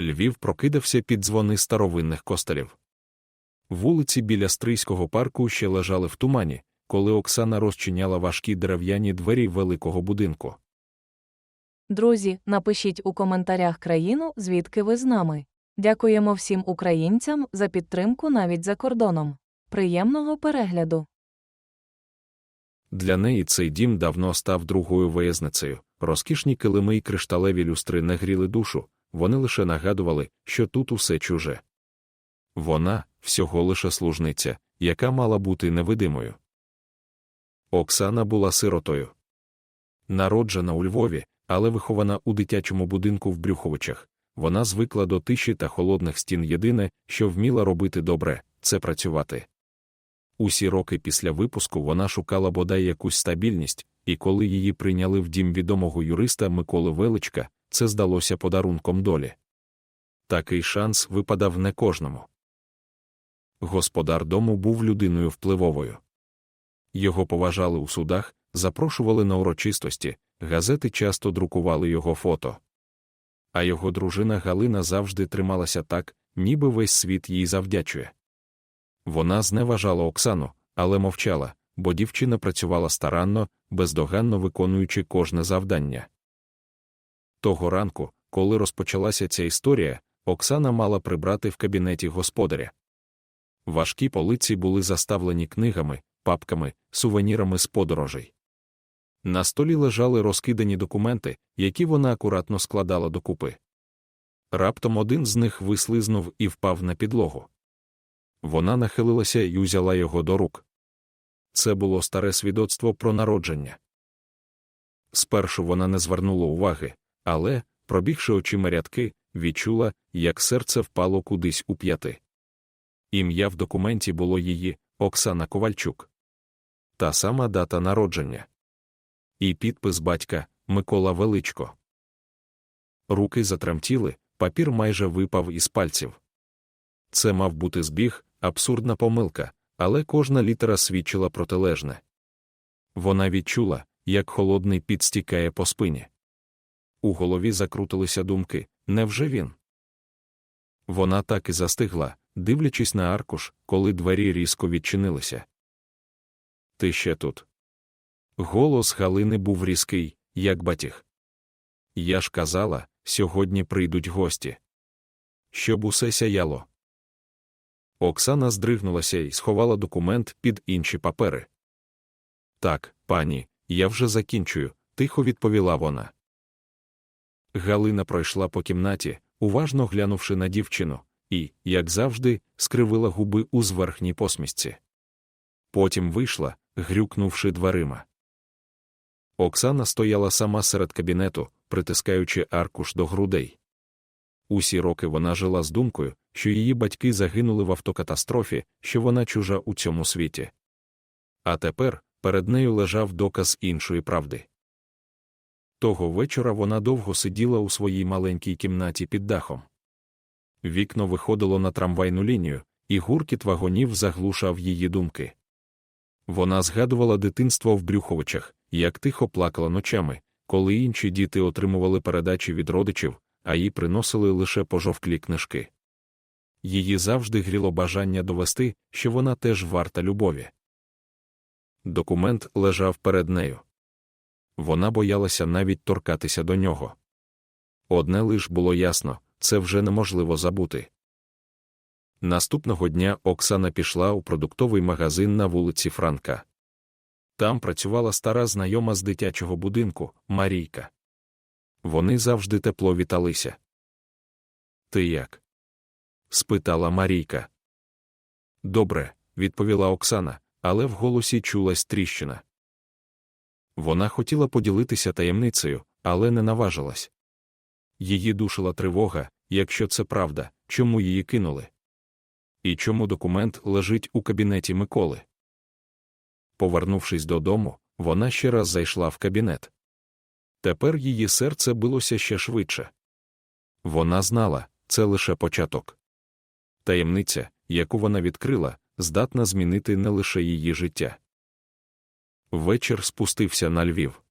Львів прокидався під дзвони старовинних костелів. Вулиці біля Стрийського парку ще лежали в тумані, коли Оксана розчиняла важкі дерев'яні двері великого будинку. Друзі, напишіть у коментарях країну, звідки ви з нами. Дякуємо всім українцям за підтримку навіть за кордоном. Приємного перегляду! Для неї цей дім давно став другою виязницею. Розкішні килими й кришталеві люстри не гріли душу, вони лише нагадували, що тут усе чуже. Вона всього лише служниця, яка мала бути невидимою. Оксана була сиротою. Народжена у Львові, але вихована у дитячому будинку в Брюховичах. Вона звикла до тиші та холодних стін єдине, що вміла робити добре, це працювати. Усі роки після випуску вона шукала бодай якусь стабільність, і коли її прийняли в дім відомого юриста Миколи Величка, це здалося подарунком долі. Такий шанс випадав не кожному. Господар дому був людиною впливовою. Його поважали у судах, запрошували на урочистості, газети часто друкували його фото. А його дружина Галина завжди трималася так, ніби весь світ їй завдячує. Вона зневажала Оксану, але мовчала, бо дівчина працювала старанно, бездоганно виконуючи кожне завдання. Того ранку, коли розпочалася ця історія, Оксана мала прибрати в кабінеті господаря. Важкі полиці були заставлені книгами, папками, сувенірами з подорожей. На столі лежали розкидані документи, які вона акуратно складала докупи. Раптом один з них вислизнув і впав на підлогу. Вона нахилилася і узяла його до рук. Це було старе свідоцтво про народження. Спершу вона не звернула уваги, але, пробігши очима рядки, відчула, як серце впало кудись у п'яти. Ім'я в документі було її Оксана Ковальчук. Та сама дата народження. І підпис батька Микола Величко. Руки затремтіли, папір майже випав із пальців. Це мав бути збіг, абсурдна помилка, але кожна літера свідчила протилежне. Вона відчула, як холодний піт стікає по спині. У голові закрутилися думки невже він? Вона так і застигла, дивлячись на аркуш, коли двері різко відчинилися. Ти ще тут. Голос Галини був різкий, як батіг. Я ж казала, сьогодні прийдуть гості. Щоб усе сяяло. Оксана здригнулася і сховала документ під інші папери. Так, пані, я вже закінчую, тихо відповіла вона. Галина пройшла по кімнаті, уважно глянувши на дівчину, і, як завжди, скривила губи у зверхній посмішці. Потім вийшла, грюкнувши дверима. Оксана стояла сама серед кабінету, притискаючи аркуш до грудей. Усі роки вона жила з думкою, що її батьки загинули в автокатастрофі, що вона чужа у цьому світі. А тепер перед нею лежав доказ іншої правди. Того вечора вона довго сиділа у своїй маленькій кімнаті під дахом. Вікно виходило на трамвайну лінію, і гуркіт вагонів заглушав її думки. Вона згадувала дитинство в Брюховичах, як тихо плакала ночами, коли інші діти отримували передачі від родичів, а їй приносили лише пожовклі книжки. Її завжди гріло бажання довести, що вона теж варта любові. Документ лежав перед нею. Вона боялася навіть торкатися до нього. Одне лиш було ясно це вже неможливо забути. Наступного дня Оксана пішла у продуктовий магазин на вулиці Франка. Там працювала стара знайома з дитячого будинку Марійка. Вони завжди тепло віталися. Ти як? спитала Марійка. Добре, відповіла Оксана, але в голосі чулась тріщина. Вона хотіла поділитися таємницею, але не наважилась. Її душила тривога, якщо це правда, чому її кинули. І чому документ лежить у кабінеті Миколи. Повернувшись додому, вона ще раз зайшла в кабінет. Тепер її серце билося ще швидше. Вона знала, це лише початок. Таємниця, яку вона відкрила, здатна змінити не лише її життя. Вечір спустився на Львів.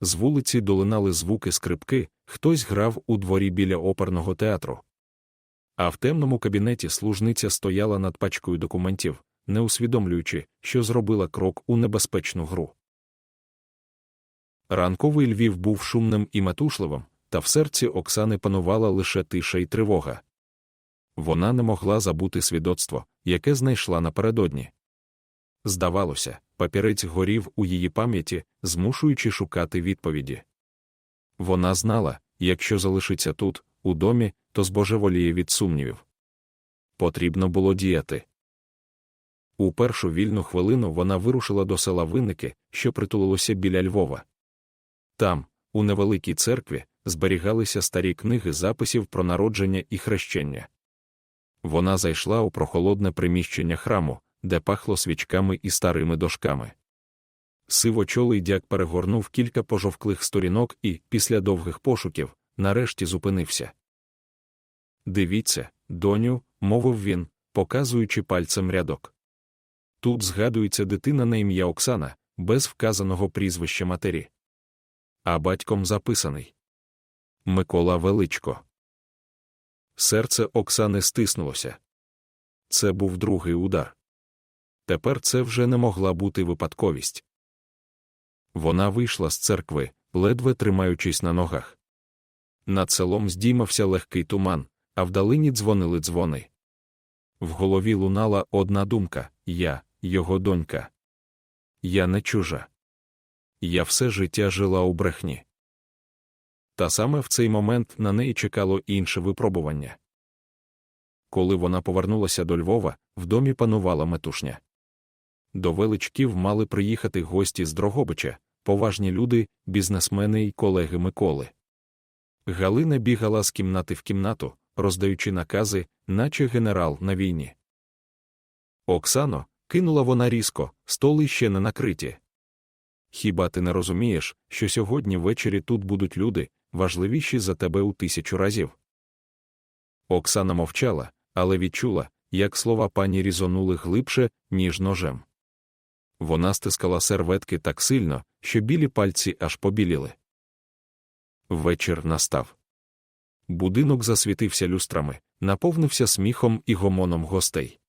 З вулиці долинали звуки скрипки, хтось грав у дворі біля оперного театру. А в темному кабінеті служниця стояла над пачкою документів, не усвідомлюючи, що зробила крок у небезпечну гру. Ранковий Львів був шумним і метушливим, та в серці Оксани панувала лише тиша й тривога. Вона не могла забути свідоцтво, яке знайшла напередодні. Здавалося, папірець горів у її пам'яті, змушуючи шукати відповіді. Вона знала, якщо залишиться тут, у домі, то збожеволіє від сумнівів. Потрібно було діяти. У першу вільну хвилину вона вирушила до села Винники, що притулилося біля Львова. Там, у невеликій церкві, зберігалися старі книги записів про народження і хрещення. Вона зайшла у прохолодне приміщення храму, де пахло свічками і старими дошками. Сивочолий дяк перегорнув кілька пожовклих сторінок і, після довгих пошуків, нарешті зупинився. Дивіться, доню, мовив він, показуючи пальцем рядок. Тут згадується дитина на ім'я Оксана, без вказаного прізвища матері. А батьком записаний Микола Величко. Серце Оксани стиснулося. Це був другий удар. Тепер це вже не могла бути випадковість. Вона вийшла з церкви, ледве тримаючись на ногах. Над селом здіймався легкий туман, а вдалині дзвонили дзвони. В голові лунала одна думка я, його донька. Я не чужа. Я все життя жила у брехні. Та саме в цей момент на неї чекало інше випробування. Коли вона повернулася до Львова, в домі панувала метушня. До величків мали приїхати гості з Дрогобича, поважні люди, бізнесмени й колеги Миколи. Галина бігала з кімнати в кімнату, роздаючи накази, наче генерал на війні. Оксано, кинула вона різко, столи ще не накриті. Хіба ти не розумієш, що сьогодні ввечері тут будуть люди, важливіші за тебе у тисячу разів? Оксана мовчала, але відчула, як слова пані різонули глибше, ніж ножем. Вона стискала серветки так сильно, що білі пальці аж побіліли. Вечір настав. Будинок засвітився люстрами, наповнився сміхом і гомоном гостей.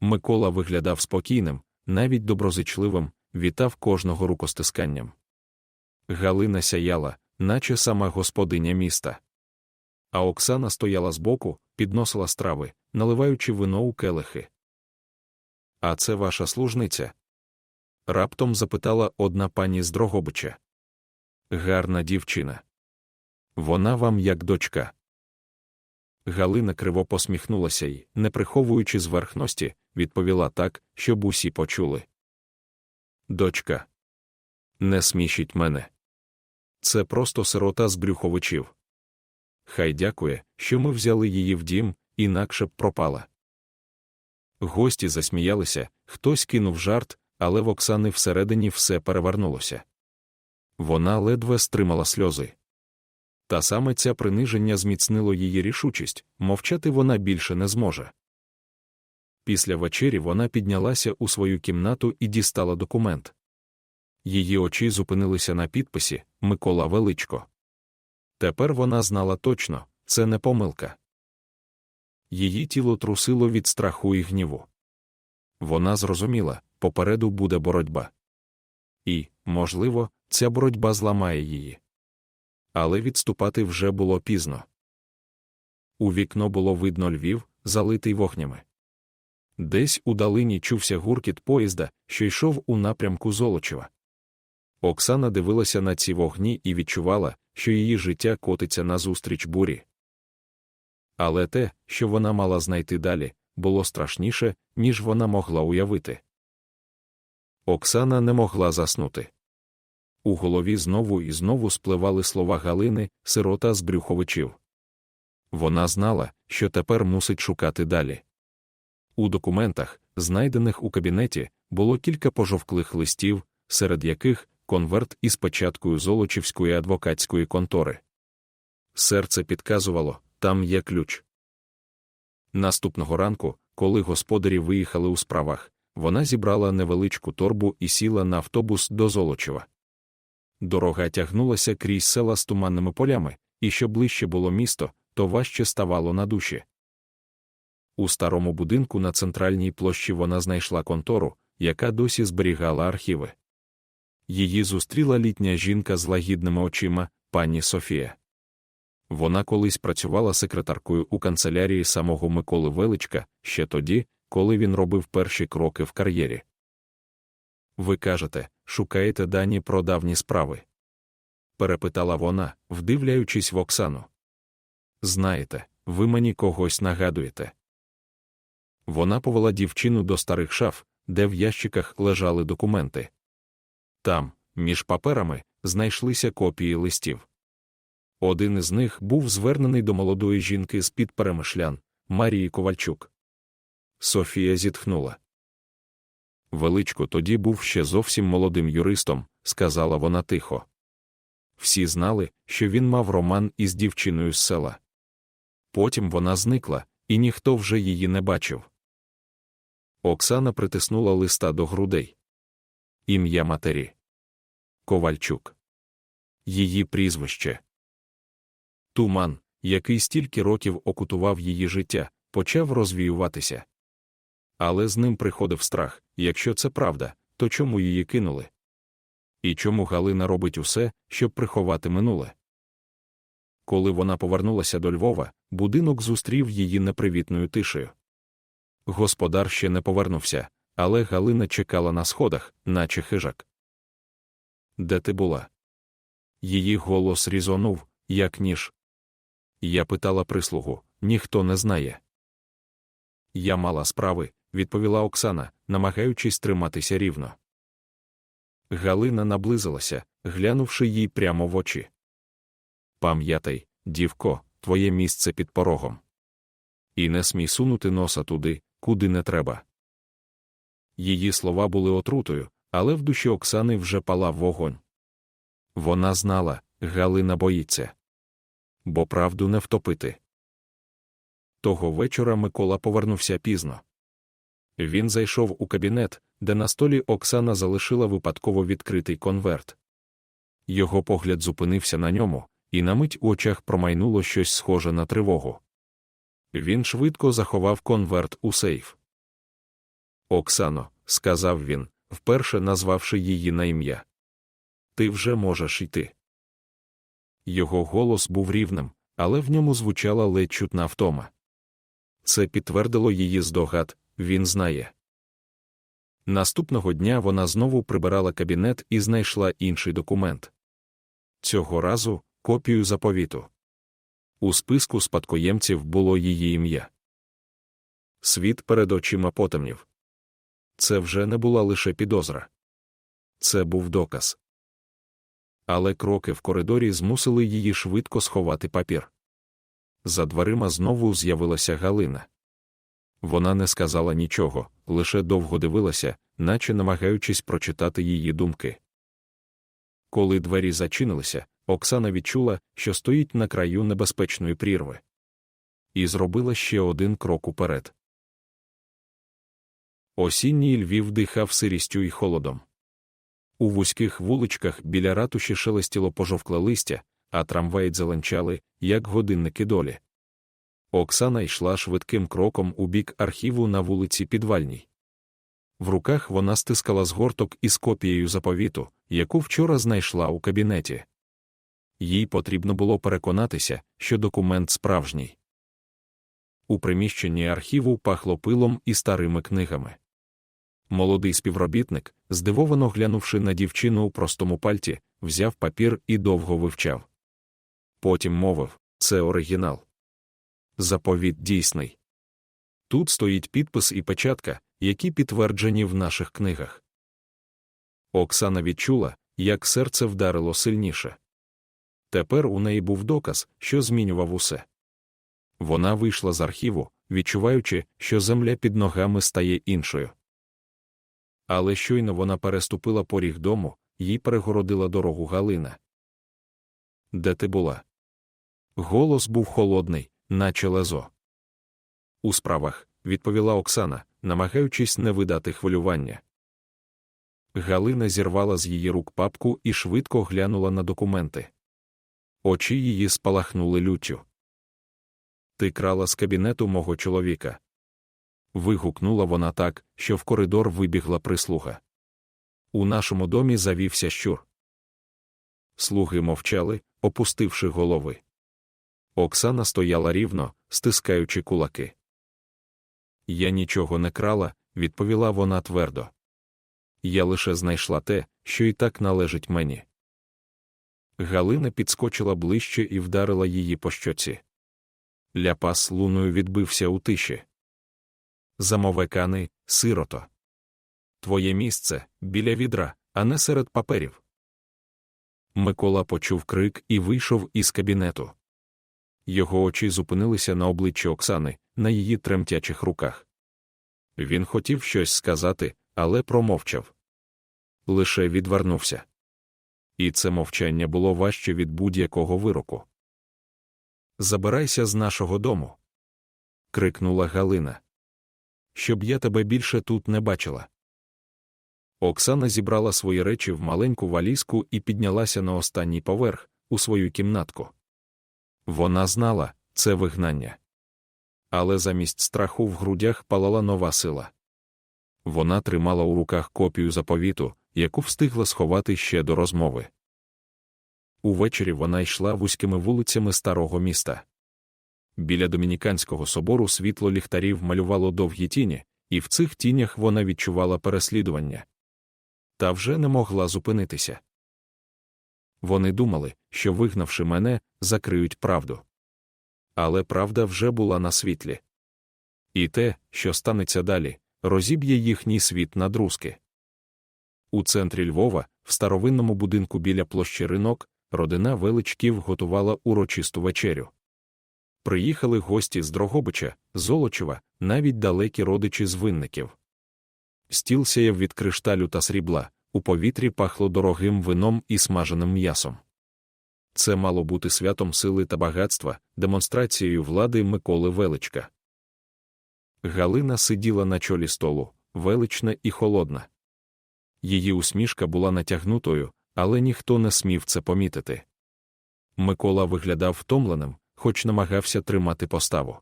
Микола виглядав спокійним, навіть доброзичливим, вітав кожного рукостисканням. Галина сяяла, наче сама господиня міста. А Оксана стояла збоку, підносила страви, наливаючи вино у келихи. А це ваша служниця? Раптом запитала одна пані з Дрогобича. Гарна дівчина. Вона вам як дочка. Галина криво посміхнулася й, не приховуючи зверхності, відповіла так, щоб усі почули. Дочка. Не смішіть мене. Це просто сирота з брюховичів. Хай дякує, що ми взяли її в дім, інакше б пропала. Гості засміялися, хтось кинув жарт, але в Оксани всередині все перевернулося. Вона ледве стримала сльози. Та саме ця приниження зміцнило її рішучість, мовчати вона більше не зможе. Після вечері вона піднялася у свою кімнату і дістала документ. Її очі зупинилися на підписі Микола Величко. Тепер вона знала точно це не помилка. Її тіло трусило від страху і гніву. Вона зрозуміла попереду буде боротьба. І, можливо, ця боротьба зламає її. Але відступати вже було пізно. У вікно було видно Львів, залитий вогнями. Десь у далині чувся гуркіт поїзда, що йшов у напрямку Золочева. Оксана дивилася на ці вогні і відчувала, що її життя котиться назустріч бурі. Але те, що вона мала знайти далі, було страшніше, ніж вона могла уявити. Оксана не могла заснути. У голові знову і знову спливали слова Галини, сирота з брюховичів. Вона знала, що тепер мусить шукати далі. У документах, знайдених у кабінеті, було кілька пожовклих листів, серед яких конверт із печаткою Золочівської адвокатської контори. Серце підказувало там є ключ. Наступного ранку, коли господарі виїхали у справах, вона зібрала невеличку торбу і сіла на автобус до Золочева. Дорога тягнулася крізь села з туманними полями, і що ближче було місто, то важче ставало на душі. У старому будинку на центральній площі вона знайшла контору, яка досі зберігала архіви. Її зустріла літня жінка з лагідними очима, пані Софія. Вона колись працювала секретаркою у канцелярії самого Миколи Величка ще тоді, коли він робив перші кроки в кар'єрі. Ви кажете, шукаєте дані про давні справи? перепитала вона, вдивляючись в Оксану. Знаєте, ви мені когось нагадуєте. Вона повела дівчину до старих шаф, де в ящиках лежали документи. Там, між паперами, знайшлися копії листів. Один із них був звернений до молодої жінки з під перемишлян Марії Ковальчук. Софія зітхнула. Величко тоді був ще зовсім молодим юристом, сказала вона тихо. Всі знали, що він мав роман із дівчиною з села. Потім вона зникла, і ніхто вже її не бачив. Оксана притиснула листа до грудей. Ім'я матері Ковальчук. Її прізвище. Туман, який стільки років окутував її життя, почав розвіюватися. Але з ним приходив страх якщо це правда, то чому її кинули? І чому Галина робить усе, щоб приховати минуле? Коли вона повернулася до Львова, будинок зустрів її непривітною тишею. Господар ще не повернувся, але Галина чекала на сходах, наче хижак. Де ти була? Її голос різонув, як ніж. Я питала прислугу ніхто не знає. Я мала справи, відповіла Оксана, намагаючись триматися рівно. Галина наблизилася, глянувши їй прямо в очі. Пам'ятай, дівко, твоє місце під порогом. І не смій сунути носа туди, куди не треба. Її слова були отрутою, але в душі Оксани вже палав вогонь. Вона знала, Галина боїться. Бо правду не втопити. Того вечора Микола повернувся пізно. Він зайшов у кабінет, де на столі Оксана залишила випадково відкритий конверт. Його погляд зупинився на ньому, і на мить у очах промайнуло щось схоже на тривогу. Він швидко заховав конверт у сейф. Оксано, сказав він, вперше назвавши її на ім'я. Ти вже можеш йти. Його голос був рівним, але в ньому звучала ледь чутна втома. Це підтвердило її здогад, він знає. Наступного дня вона знову прибирала кабінет і знайшла інший документ. Цього разу копію заповіту. У списку спадкоємців було її ім'я. Світ перед очима потемнів. Це вже не була лише підозра. Це був доказ. Але кроки в коридорі змусили її швидко сховати папір. За дверима знову з'явилася Галина. Вона не сказала нічого, лише довго дивилася, наче намагаючись прочитати її думки. Коли двері зачинилися, Оксана відчула, що стоїть на краю небезпечної прірви. І зробила ще один крок уперед. Осінній Львів дихав сирістю і холодом. У вузьких вуличках біля ратуші шелестіло пожовкле листя, а трамваї дзеленчали, як годинники долі. Оксана йшла швидким кроком у бік архіву на вулиці Підвальній. В руках вона стискала згорток із копією заповіту, яку вчора знайшла у кабінеті. Їй потрібно було переконатися, що документ справжній. У приміщенні архіву пахло пилом і старими книгами. Молодий співробітник, здивовано глянувши на дівчину у простому пальті, взяв папір і довго вивчав. Потім мовив це оригінал. Заповіт дійсний. Тут стоїть підпис і печатка, які підтверджені в наших книгах. Оксана відчула, як серце вдарило сильніше. Тепер у неї був доказ, що змінював усе. Вона вийшла з архіву, відчуваючи, що земля під ногами стає іншою. Але щойно вона переступила поріг дому, їй перегородила дорогу Галина. Де ти була? Голос був холодний, наче лезо. У справах, відповіла Оксана, намагаючись не видати хвилювання. Галина зірвала з її рук папку і швидко глянула на документи. Очі її спалахнули люттю. Ти крала з кабінету мого чоловіка. Вигукнула вона так, що в коридор вибігла прислуга. У нашому домі завівся щур. Слуги мовчали, опустивши голови. Оксана стояла рівно, стискаючи кулаки. Я нічого не крала, відповіла вона твердо. Я лише знайшла те, що і так належить мені. Галина підскочила ближче і вдарила її по щоці. Ляпас луною відбився у тиші. Замовекани, сирото. Твоє місце біля відра, а не серед паперів. Микола почув крик і вийшов із кабінету. Його очі зупинилися на обличчі Оксани, на її тремтячих руках. Він хотів щось сказати, але промовчав. Лише відвернувся. І це мовчання було важче від будь-якого вироку. Забирайся з нашого дому. крикнула Галина. Щоб я тебе більше тут не бачила. Оксана зібрала свої речі в маленьку валізку і піднялася на останній поверх, у свою кімнатку. Вона знала це вигнання. Але замість страху в грудях палала нова сила. Вона тримала у руках копію заповіту, яку встигла сховати ще до розмови. Увечері вона йшла вузькими вулицями старого міста. Біля домініканського собору світло ліхтарів малювало довгі тіні, і в цих тінях вона відчувала переслідування. Та вже не могла зупинитися. Вони думали, що, вигнавши мене, закриють правду. Але правда вже була на світлі. І те, що станеться далі, розіб'є їхній світ на друзки. У центрі Львова, в старовинному будинку біля площі ринок, родина величків готувала урочисту вечерю. Приїхали гості з Дрогобича, Золочева, навіть далекі родичі з винників. Стіл сяяв від кришталю та срібла, у повітрі пахло дорогим вином і смаженим м'ясом. Це мало бути святом сили та багатства, демонстрацією влади Миколи Величка. Галина сиділа на чолі столу, велична і холодна. Її усмішка була натягнутою, але ніхто не смів це помітити. Микола виглядав втомленим, хоч намагався тримати поставу.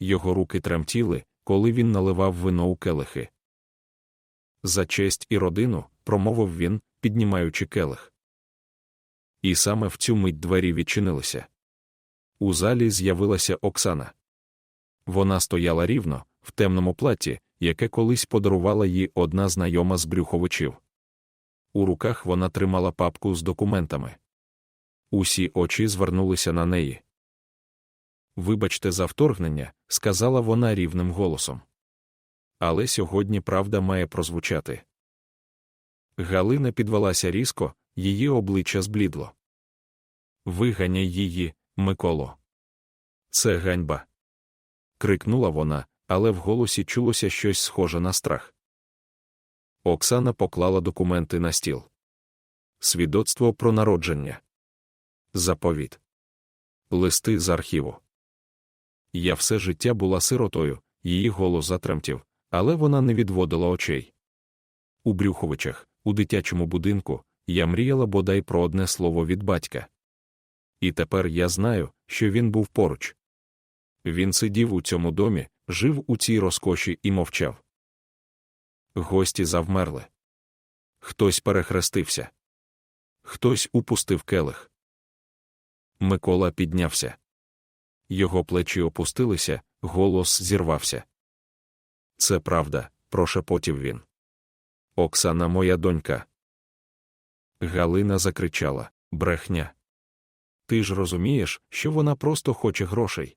Його руки тремтіли, коли він наливав вино у келихи. За честь і родину, промовив він, піднімаючи келих. І саме в цю мить двері відчинилися. У залі з'явилася Оксана. Вона стояла рівно, в темному платі, яке колись подарувала їй одна знайома з брюховичів. У руках вона тримала папку з документами. Усі очі звернулися на неї. Вибачте за вторгнення, сказала вона рівним голосом. Але сьогодні правда має прозвучати. Галина підвелася різко, її обличчя зблідло. Виганяй її, Миколо. Це ганьба. крикнула вона, але в голосі чулося щось схоже на страх. Оксана поклала документи на стіл. Свідоцтво про народження. Заповіт. Листи з архіву. Я все життя була сиротою, її голос затремтів, але вона не відводила очей. У Брюховичах, у дитячому будинку, я мріяла бодай про одне слово від батька. І тепер я знаю, що він був поруч. Він сидів у цьому домі, жив у цій розкоші і мовчав. Гості завмерли. Хтось перехрестився. Хтось упустив келих. Микола піднявся. Його плечі опустилися, голос зірвався. Це правда, прошепотів він. Оксана, моя донька. Галина закричала брехня. Ти ж розумієш, що вона просто хоче грошей.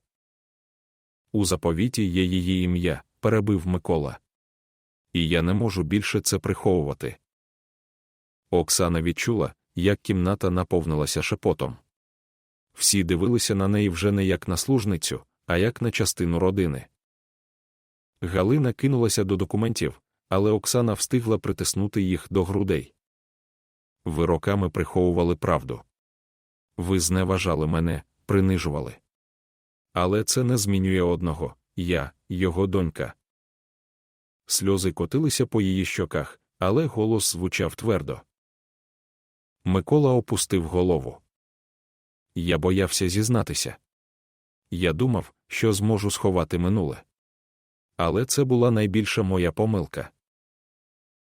У заповіті є її ім'я, перебив Микола. І я не можу більше це приховувати. Оксана відчула, як кімната наповнилася шепотом. Всі дивилися на неї вже не як на служницю, а як на частину родини. Галина кинулася до документів, але Оксана встигла притиснути їх до грудей. Ви роками приховували правду. Ви зневажали мене, принижували. Але це не змінює одного я, його донька. Сльози котилися по її щоках, але голос звучав твердо. Микола опустив голову. Я боявся зізнатися. Я думав, що зможу сховати минуле. Але це була найбільша моя помилка.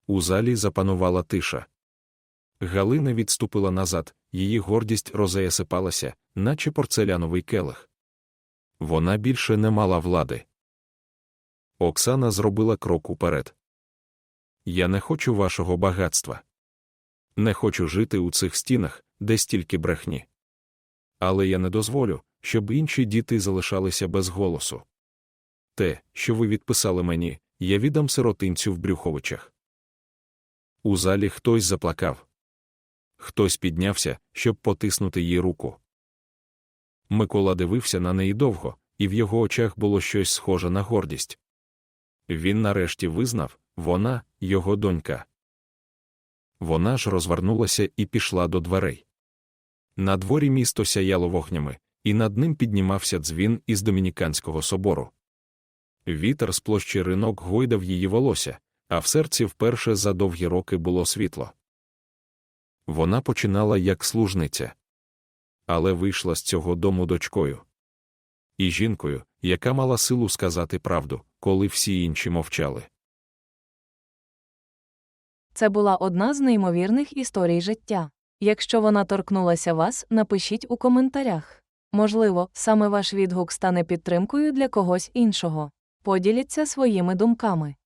У залі запанувала тиша. Галина відступила назад, її гордість розеясипалася, наче порцеляновий келих. Вона більше не мала влади. Оксана зробила крок уперед. Я не хочу вашого багатства. Не хочу жити у цих стінах, де стільки брехні. Але я не дозволю, щоб інші діти залишалися без голосу. Те, що ви відписали мені, я віддам сиротинцю в Брюховичах. У залі хтось заплакав. Хтось піднявся, щоб потиснути їй руку. Микола дивився на неї довго, і в його очах було щось схоже на гордість. Він нарешті визнав вона його донька. Вона ж розвернулася і пішла до дверей. На дворі місто сяяло вогнями, і над ним піднімався дзвін із Домініканського собору. Вітер з площі ринок гойдав її волосся, а в серці вперше за довгі роки було світло. Вона починала як служниця, але вийшла з цього дому дочкою. І жінкою, яка мала силу сказати правду, коли всі інші мовчали. Це була одна з неймовірних історій життя. Якщо вона торкнулася вас, напишіть у коментарях. Можливо, саме ваш відгук стане підтримкою для когось іншого. Поділіться своїми думками.